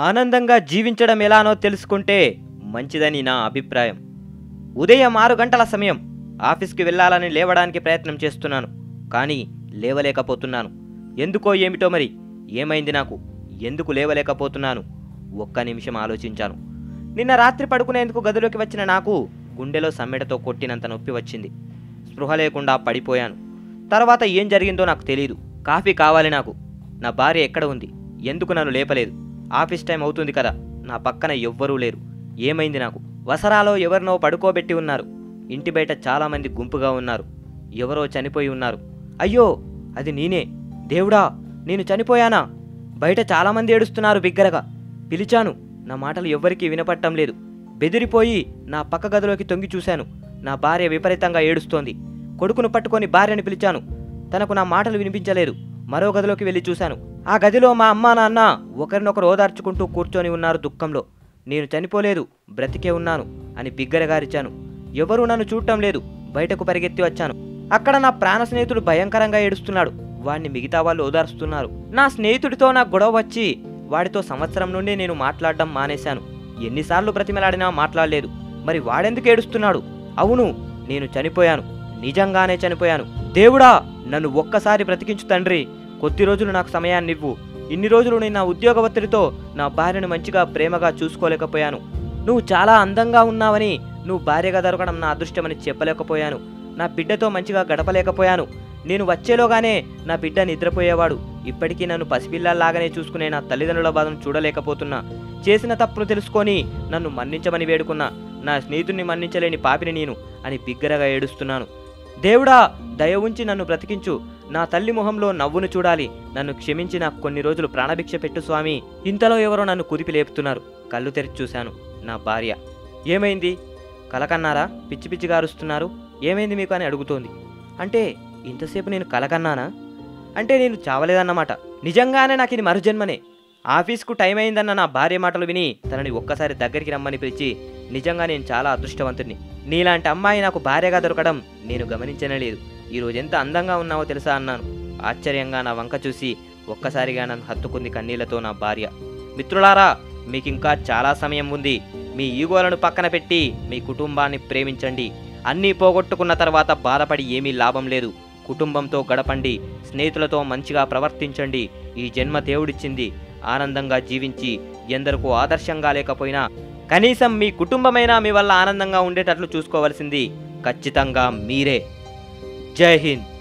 ఆనందంగా జీవించడం ఎలానో తెలుసుకుంటే మంచిదని నా అభిప్రాయం. ఉదయం ఆరు గంటల సమయం ఆఫీస్కి వెళ్ళాలని లేవడానికి ప్రయత్నం చేస్తున్నాను కానీ లేవలేకపోతున్నాను. ఎందుకో ఏమిటో మరి? ఏమైంది నాకు? ఎందుకు లేవలేకపోతున్నాను? ఒక్క నిమిషం ఆలోచించాను. నిన్న రాత్రి పడుకునేందుకు గదిలోకి వచ్చిన నాకు గుండెలో సమ్మెడతో కొట్టినంత నొప్పి వచ్చింది. స్పృహ లేకుండా పడిపోయాను. తర్వాత ఏం జరిగిందో నాకు తెలియదు కాఫీ కావాలి నాకు. నా భార్య ఎక్కడ ఉంది? ఎందుకు నన్ను లేపలేదు? ఆఫీస్ టైం అవుతుంది కదా. నా పక్కన ఎవ్వరూ లేరు. ఏమైంది నాకు? వసరాలో ఎవరినో పడుకోబెట్టి ఉన్నారు. ఇంటి బయట చాలామంది గుంపుగా ఉన్నారు. ఎవరో చనిపోయి ఉన్నారు. అయ్యో అది నేనే. దేవుడా నేను చనిపోయానా? బయట చాలామంది ఏడుస్తున్నారు బిగ్గరగా. పిలిచాను. నా మాటలు ఎవ్వరికీ వినపట్టం లేదు. బెదిరిపోయి నా పక్క గదిలోకి తొంగి చూశాను. నా భార్య విపరీతంగా ఏడుస్తోంది. కొడుకును పట్టుకొని భార్యని పిలిచాను. తనకు నా మాటలు వినిపించలేదు. మరో గదిలోకి వెళ్ళి చూశాను. ఆ గదిలో మా అమ్మా నాన్న ఒకరినొకరు ఓదార్చుకుంటూ కూర్చొని ఉన్నారు దుఃఖంలో. నేను చనిపోలేదు బ్రతికే ఉన్నాను అని బిగ్గరగారిచాను ఎవరూ నన్ను చూడటం లేదు బయటకు పరిగెత్తి వచ్చాను. అక్కడ నా ప్రాణ స్నేహితుడు భయంకరంగా ఏడుస్తున్నాడు. వాడిని మిగతా వాళ్ళు ఓదార్స్తున్నారు. నా స్నేహితుడితో నా గొడవ వచ్చి వాడితో సంవత్సరం నుండి నేను మాట్లాడడం మానేశాను. ఎన్నిసార్లు బ్రతిమలాడినా మాట్లాడలేదు. మరి వాడెందుకు ఏడుస్తున్నాడు? అవును నేను చనిపోయాను. నిజంగానే చనిపోయాను. దేవుడా నన్ను ఒక్కసారి బ్రతికించు తండ్రి. కొద్ది రోజులు నాకు సమయాన్ని ఇవ్వు ఇన్ని రోజులు నేను నా ఉద్యోగ ఒత్తిడితో నా భార్యను మంచిగా ప్రేమగా చూసుకోలేకపోయాను. నువ్వు చాలా అందంగా ఉన్నావని నువ్వు భార్యగా దొరకడం నా అదృష్టమని చెప్పలేకపోయాను. నా బిడ్డతో మంచిగా గడపలేకపోయాను. నేను వచ్చేలోగానే నా బిడ్డ నిద్రపోయేవాడు. ఇప్పటికీ నన్ను పసిపిల్లల్లాగానే చూసుకునే నా తల్లిదండ్రుల బాధను చూడలేకపోతున్నా. చేసిన తప్పును తెలుసుకొని నన్ను మన్నించమని వేడుకున్నా. నా స్నేహితుడిని మన్నించలేని పాపిని నేను అని బిగ్గరగా ఏడుస్తున్నాను. దేవుడా దయ ఉంచి నన్ను బ్రతికించు. నా తల్లి మొహంలో నవ్వును చూడాలి. నన్ను క్షమించి నాకు కొన్ని రోజులు ప్రాణభిక్ష పెట్టు స్వామి. ఇంతలో ఎవరో నన్ను కుదిపి లేపుతున్నారు. కళ్ళు తెరిచి చూశాను. నా భార్య. ఏమైంది? కలకన్నారా? పిచ్చి పిచ్చిగా అరుస్తున్నారు. ఏమైంది మీకు అని అడుగుతోంది. అంటే ఇంతసేపు నేను కలకన్నానా? అంటే నేను చావలేదన్నమాట. నిజంగానే నాకు ఇది మరుజన్మనే. ఆఫీస్కు టైం అయిందన్న నా భార్య మాటలు విని తనని ఒక్కసారి దగ్గరికి రమ్మని పిలిచి నిజంగా నేను చాలా అదృష్టవంతుడిని నీలాంటి అమ్మాయి నాకు భార్యగా దొరకడం నేను గమనించనే లేదు. ఈరోజు ఎంత అందంగా ఉన్నావో తెలుసా? అన్నాను. ఆశ్చర్యంగా నా వంక చూసి ఒక్కసారిగా నన్ను హత్తుకుంది కన్నీళ్ళతో నా భార్య. మిత్రులారా మీకు ఇంకా చాలా సమయం ఉంది. మీ ఈగోలను పక్కన పెట్టి మీ కుటుంబాన్ని ప్రేమించండి. అన్నీ పోగొట్టుకున్న తర్వాత బాధపడి ఏమీ లాభం లేదు. కుటుంబంతో గడపండి. స్నేహితులతో మంచిగా ప్రవర్తించండి. ఈ జన్మ దేవుడిచ్చింది. ఆనందంగా జీవించి ఎందరకు ఆదర్శంగా లేకపోయినా కనీసం మీ కుటుంబమైనా మీ వల్ల ఆనందంగా ఉండేటట్లు చూసుకోవలసింది ఖచ్చితంగా మీరే. జై హింద్.